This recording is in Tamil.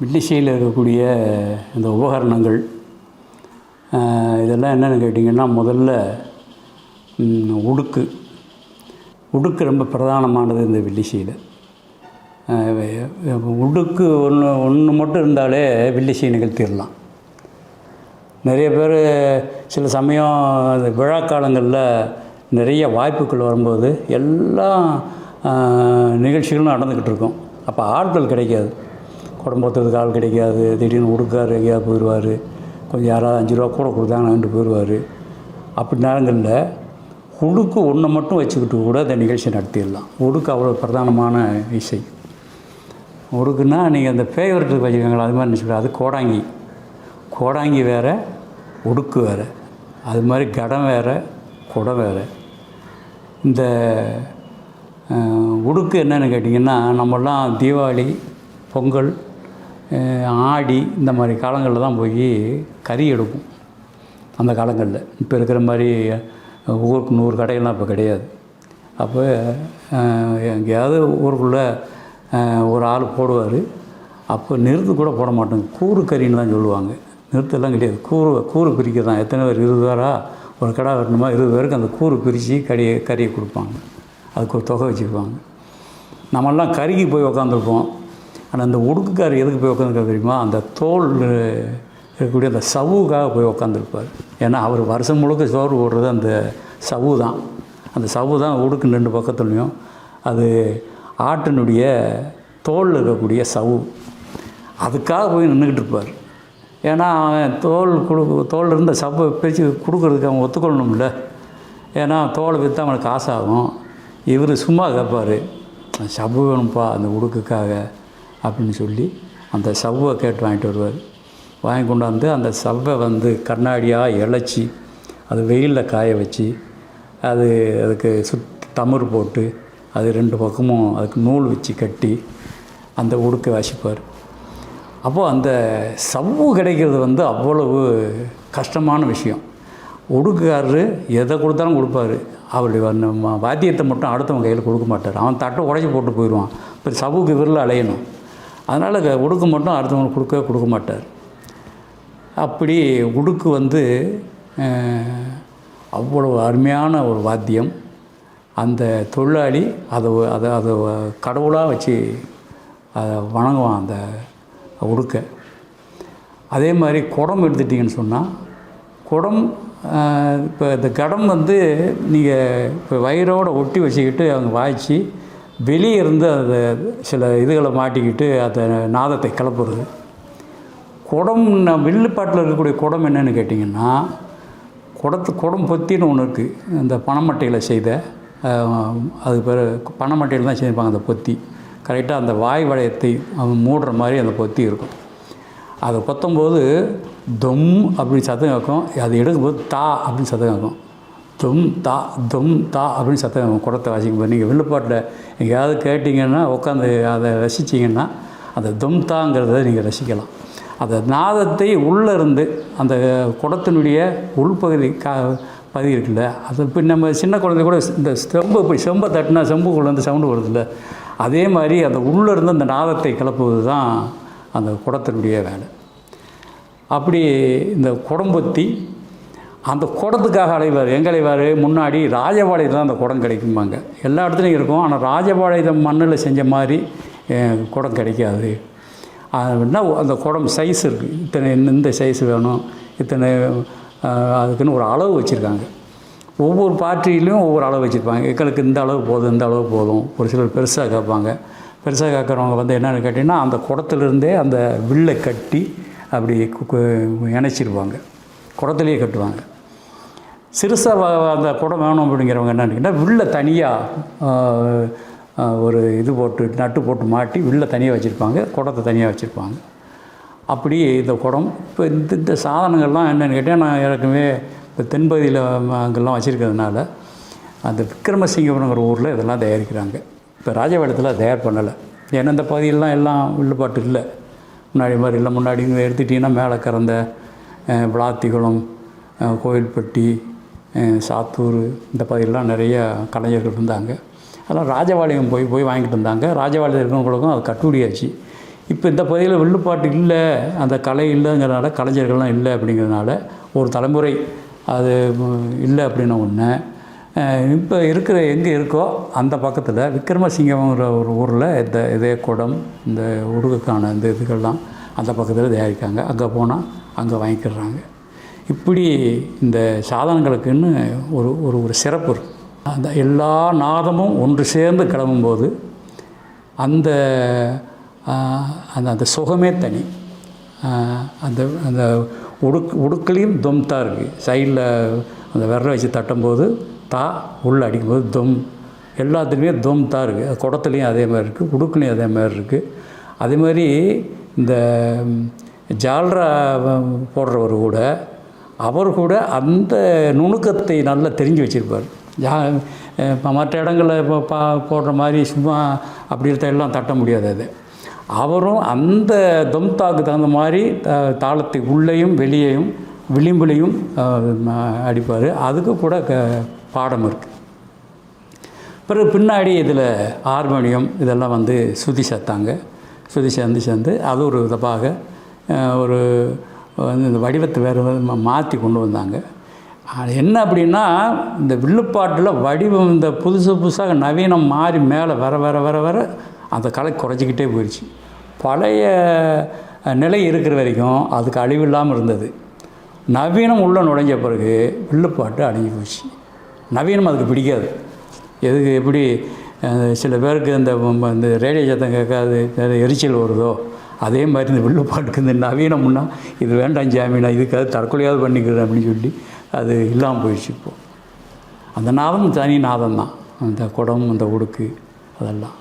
வில்லிசையில் இருக்கக்கூடிய இந்த உபகரணங்கள் இதெல்லாம் என்னென்னு கேட்டிங்கன்னா முதல்ல உடுக்கு. உடுக்கு ரொம்ப பிரதானமானது இந்த வில்லிசையில் உடுக்கு ஒன்று ஒன்று மட்டும் இருந்தாலே வில்லிசை நிகழ்த்திடலாம். நிறைய பேர் சில சமயம் அந்த விழா காலங்களில் நிறைய வாய்ப்புகள் வரும்போது எல்லா நிகழ்ச்சிகளும் நடந்துக்கிட்டு இருக்கும். அப்போ ஆட்கள் கிடைக்காது. குடும்பத்துக்கு ஆள் கிடைக்காது. திடீர்னு உடுக்கார் எங்கேயாவது போயிடுவார். கொஞ்சம் யாராவது அஞ்சு ரூபா கூட கொடுத்தாங்கன்னு போயிடுவார். அப்படி நேரங்களில் உடுக்கு ஒன்றை மட்டும் வச்சுக்கிட்டு கூட அந்த நிகழ்ச்சி நடத்திடலாம். உடுக்கு அவ்வளோ பிரதானமான இசை. உடுக்குன்னா நீங்கள் அந்த ஃபேவரட்டுக்கு வச்சுக்கோங்களேன் அது மாதிரி நினச்சிக்கலாம் அது கோடாங்கி. கோடாங்கி வேறு உடுக்கு வேறு. அது மாதிரி கடம் வேறு குடம் வேறு. இந்த உடுக்கு என்னென்னு கேட்டிங்கன்னா நம்மலாம் தீபாவளி பொங்கல் ஆடி இந்த மாதிரி காலங்களில் தான் போய் கறி எடுப்போம். அந்த காலங்களில். இப்போ இருக்கிற மாதிரி ஊருக்கு நூறு கடைகள்லாம் இப்போ கிடையாது. அப்போ எங்கேயாவது ஊருக்குள்ளே ஒரு ஆள் போடுவார். அப்போ நிறுத்து கூட போட மாட்டோம். கூறு கறின்னு தான் சொல்லுவாங்க. நிறுத்தெல்லாம் கிடையாது. கூறு கூறு பிரிக்க தான். எத்தனை பேர்? இருபது பேரா? ஒரு கடை வரணுமா இருபது பேருக்கு அந்த கூறு பிரித்து கறியை கறியை கொடுப்பாங்க. அதுக்கு ஒரு தொகை வச்சுருப்பாங்க நம்மெல்லாம் கறிக்கு போய் உக்காந்துருப்போம். ஆனால் அந்த உடுக்குக்கார் எதுக்கு போய் உட்காந்துருக்க தெரியுமா? அந்த தோல் இருக்கக்கூடிய அந்த சவுக்காக போய் உட்காந்துருப்பார் ஏன்னா அவர் வருஷம் முழுக்க சோறு போடுறது அந்த சவு தான் அந்த சவு தான் உடுக்கு ரெண்டு பக்கத்துலேயும். அது ஆட்டினுடைய தோல் இருக்கக்கூடிய சவு அதுக்காக போய் நின்றுக்கிட்டு இருப்பார் ஏன்னா அவன் தோல் கொடு தோல் இருந்த சப்பை பிரித்து கொடுக்குறதுக்கு அவன் ஒத்துக்கொள்ளணும்ல. ஏன்னா தோலை விற்று அவனுக்கு காசாகும். இவர் சும்மா கேட்பார் சவ்வு வேணும்ப்பா அந்த உடுக்குக்காக அப்படின்னு சொல்லி அந்த சவ்வை கேட்டு வாங்கிட்டு வருவார். வாங்கி கொண்டாந்து அந்த சவ்வை வந்து கண்ணாடியாக இழைச்சி அது வெயிலில் காய வச்சு அது அதுக்கு சுத் தமர் போட்டு அது ரெண்டு பக்கமும் அதுக்கு நூல் வச்சு கட்டி அந்த உடுக்கை வாசிப்பார். அப்போது அந்த சவ்வு கிடைக்கிறது வந்து அவ்வளவு கஷ்டமான விஷயம். உடுக்குக்காரரு எதை கொடுத்தாலும் கொடுப்பாரு. அவருடைய வாத்தியத்தை மட்டும் அடுத்தவங்க கையில் கொடுக்க மாட்டார். அவன் தட்டை உடச்சி போட்டு போயிடுவான். இப்போ சவுக்கு விரல் அலையணும். அதனால் உடுக்கு மட்டும் அடுத்தவங்களுக்கு கொடுக்கவே கொடுக்க மாட்டார். அப்படி உடுக்கு வந்து அவ்வளவு அருமையான ஒரு வாத்தியம். அந்த தொழிலாளி அதை அதை அதை கடவுளாக வச்சு அதை வணங்குவான் அந்த உடுக்கை அதே மாதிரி குடம் எடுத்துட்டிங்கன்னு சொன்னால் குடம் இப்போ இந்த கடம் வந்து நீங்கள் இப்போ வயிறோடு ஒட்டி வச்சுக்கிட்டு அவங்க வாய்ச்சி வெளியே இருந்து அதை சில இதுகளை மாட்டிக்கிட்டு அந்த நாதத்தை கிளப்புறது. குடம் வில்லுப்பாட்டில் இருக்கக்கூடிய குடம் என்னென்னு கேட்டிங்கன்னா குடத்து குடம் பொத்தின்னு ஒன்று இருக்குது இந்த பனைமட்டையில் செய்த அது பேர் பனைமட்டையில் தான் செய்திருப்பாங்க அந்த பொத்தி. கரெக்டாக அந்த வாய் வளையத்தை அவன் மூடுற மாதிரி அந்த பொத்தி இருக்கும். அதை கொத்தும்போது தொம் அப்படின்னு சத்தம் கேட்கும் அது எடுக்கும்போது தா அப்படின்னு சத்தம் கேட்கும் தும் தா தும் தா அப்படின்னு சத்தம் குடத்தை வாசிக்கும்போது நீங்கள் வில்லுப்பாட்டில் எங்கேயாவது கேட்டிங்கன்னா உட்காந்து அதை ரசிச்சிங்கன்னா அந்த தும் தாங்கிறத நீங்கள் ரசிக்கலாம். அந்த நாதத்தை உள்ளே இருந்து அந்த குடத்தினுடைய உள்பகுதி கா பகுதி இருக்குல்ல அது இப்போ நம்ம சின்ன குழந்தை கூட இந்த செம்பு இப்படி செம்பை தட்டினா செம்புக்குள்ள இருந்து சவுண்டு வருதுல்ல அதே மாதிரி அந்த உள்ளே இருந்து அந்த நாதத்தை கிளப்புவது தான் அந்த குடத்தினுடைய வேலை. அப்படி இந்த குடம்பத்தி அந்த குடத்துக்காக அலைவார். எங்கே அலைவார் முன்னாடி ராஜபாளையத்தில் தான் அந்த குடம் கிடைக்கும்பாங்க. எல்லா இடத்துலையும் இருக்கும். ஆனால் ராஜபாளையம் மண்ணில் செஞ்ச மாதிரி குடம் கிடைக்காது. என்ன அந்த குடம் சைஸ் இருக்குது இத்தனை இந்த- சைஸ் வேணும். இத்தனை அதுக்குன்னு ஒரு அளவு வச்சுருக்காங்க. ஒவ்வொரு பார்ட்டிலையும் ஒவ்வொரு அளவு வச்சுருப்பாங்க. எங்களுக்கு இந்த அளவு போதும் இந்த அளவு போதும். ஒரு சிலர் பெருசாக கேட்பாங்க. பெருசாக கேட்குறவங்க வந்து என்னென்னு கேட்டிங்கன்னா அந்த குடத்துலேருந்தே அந்த வில்லை கட்டி அப்படி இணைச்சிருவாங்க. குடத்துலேயே கட்டுவாங்க. சிறுசாக அந்த குடம் வேணும் அப்படிங்கிறவங்க என்னன்னு கேட்டால் வில்லை தனியாக ஒரு இது போட்டு நட்டு போட்டு மாட்டி வில்லை தனியாக வச்சுருப்பாங்க குடத்தை தனியாக வச்சுருப்பாங்க. அப்படி இந்த குடம் இப்போ இந்த இந்த சாதனங்கள்லாம் என்னென்னு கேட்டால் நான் ஏற்கனவே இப்போ தென்பகுதியில் அங்கெல்லாம் வச்சுருக்கிறதுனால அந்த விக்ரமசிங்கபுரங்கிற ஊரில் இதெல்லாம் தயாரிக்கிறாங்க. இப்போ ராஜபாளையத்தில் தயார் பண்ணலை. ஏன்னா இந்த பகுதியிலலாம் எல்லாம் வில்லுப்பாட்டு இல்லை. முன்னாடி மாதிரி இல்லை. முன்னாடி எடுத்துட்டிங்கன்னா மேலே கறந்த அஹ், விளாத்திக்குளம் கோயில்பட்டி சாத்தூர் இந்த பகுதியிலலாம் நிறைய கலைஞர்கள் இருந்தாங்க. அதெல்லாம் ராஜபாளையம் போய் போய் வாங்கிட்டு இருந்தாங்க ராஜபாளையம் இருக்கிறவங்களுக்கும் அது கட்டுப்படியாச்சு இப்போ இந்த பகுதியில் வில்லுப்பாட்டு இல்லை அந்த கலை இல்லைங்கிறனால கலைஞர்கள்லாம் இல்லை அப்படிங்கிறனால ஒரு தலைமுறை அது இல்லை அப்படின்ன ஒன்று இப்போ இருக்கிற எங்கே இருக்கோ அந்த பக்கத்தில் விக்ரமசிங்கம்ங்கிற ஒரு ஊரில் இந்த இதே குடம் இந்த உருகுக்கான இந்த இதுகள்லாம் அந்த பக்கத்தில் தயாரிக்காங்க அங்கே போனால் அங்கே வாங்கிக்கிறாங்க. இப்படி இந்த சாதனங்களுக்குன்னு ஒரு ஒரு ஒரு சிறப்பு இருக்கும் அந்த எல்லா நாதமும் ஒன்று சேர்ந்து கிளம்பும்போது அந்த அந்த அந்த சுகமே தனி. அந்த அந்த உடுக் உடுக்குலேயும் தொம் தான் இருக்குது சைடில் அந்த விரலை வச்சு தட்டும்போது தா உள்ளே அடிக்கும்போது தொம். எல்லாத்துலேயுமே தொம் தான் இருக்குது குடத்துலேயும் அதே மாதிரி இருக்குது உடுக்குலேயும் அதே மாதிரி இருக்குது அதே மாதிரி இந்த ஜால்ரா போடுறவர் கூட அவர் கூட அந்த நுணுக்கத்தை நல்லா தெரிஞ்சு வச்சுருப்பார். யா இப்போ மற்ற இடங்களில் இப்போ பா போடுற மாதிரி சும்மா அப்படி இருக்க எல்லாம் தட்ட முடியாது அது. அவரும் அந்த தொம்தாக்கு தகுந்த மாதிரி த- தாளத்தை உள்ளேயும் வெளியேயும் விளிம்புலையும் அடிப்பார். அதுக்கு கூட க பாடம் இருக்குது பிறகு பின்னாடி இதில் ஹார்மோனியம் இதெல்லாம் வந்து சுதி சேர்த்தாங்க. சுதி சேர்ந்து சேர்ந்து அது ஒரு விதமாக ஒரு இந்த வடிவத்தை வேறு மாற்றி கொண்டு வந்தாங்க. அது என்ன அப்படின்னா இந்த வில்லுப்பாட்டில் வடிவம் இந்த புதுசு புதுசாக நவீனம் மாறி மேலே வர வர வர வர அந்த கலை குறைஞ்சிக்கிட்டே போயிடுச்சு பழைய நிலை இருக்கிற வரைக்கும் அதுக்கு அழிவு இல்லாமல் இருந்தது. நவீனம் உள்ளே நுழைஞ்ச பிறகு வில்லுப்பாட்டு அழிஞ்சு போச்சு. நவீனம் அதுக்கு பிடிக்காது. எதுக்கு எப்படி சில பேருக்கு இந்த இந்த ரேடியோ சத்தம் கேட்காது எரிச்சல் வருதோ அதே மாதிரி இந்த வில்லுப்பாட்டுக்கு இந்த நவீனம்னா இது வேண்டாம் ஜாமீனா இதுக்காக தற்கொலையாவது பண்ணிக்கிறேன் அப்படின்னு சொல்லி அது இல்லாமல் போயிடுச்சு இப்போது அந்த நாதம் தனி நாதம் தான் அந்த குடம் அந்த உடுக்கு அதெல்லாம்.